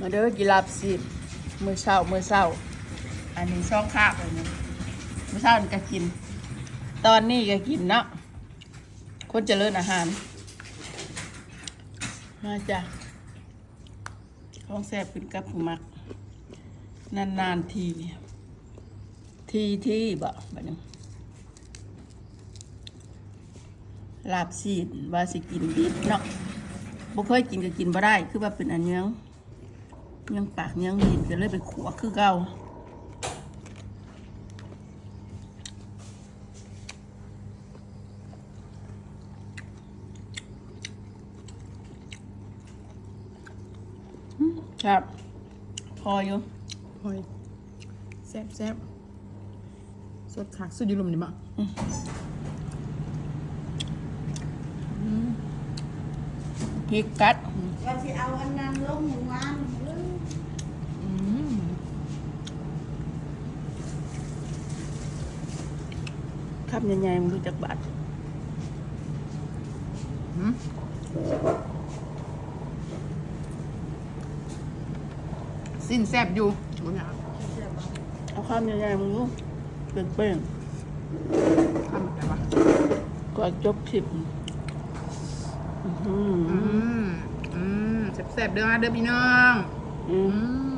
มาเด้อกีฬาบสิบมือเช้ามือเช้า อันนี้ช่องคาบเลยนะมือเช้านี่ก็กิน ตอนนี้ก็กินเนาะคนเจริญอาหาร มาจ้ะของแซ่บขึ้นกับผู้มัก นานๆที ทีที่บ่บัดนึงลาบซีดว่าสิกินดิบเนาะบ่เคยกินก็กินบ่ได้ คือว่าเป็นอันเนี้ยง ยงปากเนี้ยงดินก็เลยไปขัวคือเก่าอืมครับพออยู่หอยแซ่บแซ่บสดคักสุดอยุลมนี่มั้งพริกกัดว่าสิเอาอันนั้นลงหมู่บ้านเออ อืม คำใหญ่ๆมันรู้จักบาดอืมสิ้นแซ่บอยู่บ่อยากเอาคำใหญ่ๆมึงรู้เป็นเป้งทำแบบว่าๆก็จบคลิปอื้อหืออืมอืมแซ่บๆเด้อมาเด้อพี่น้อง อือืมม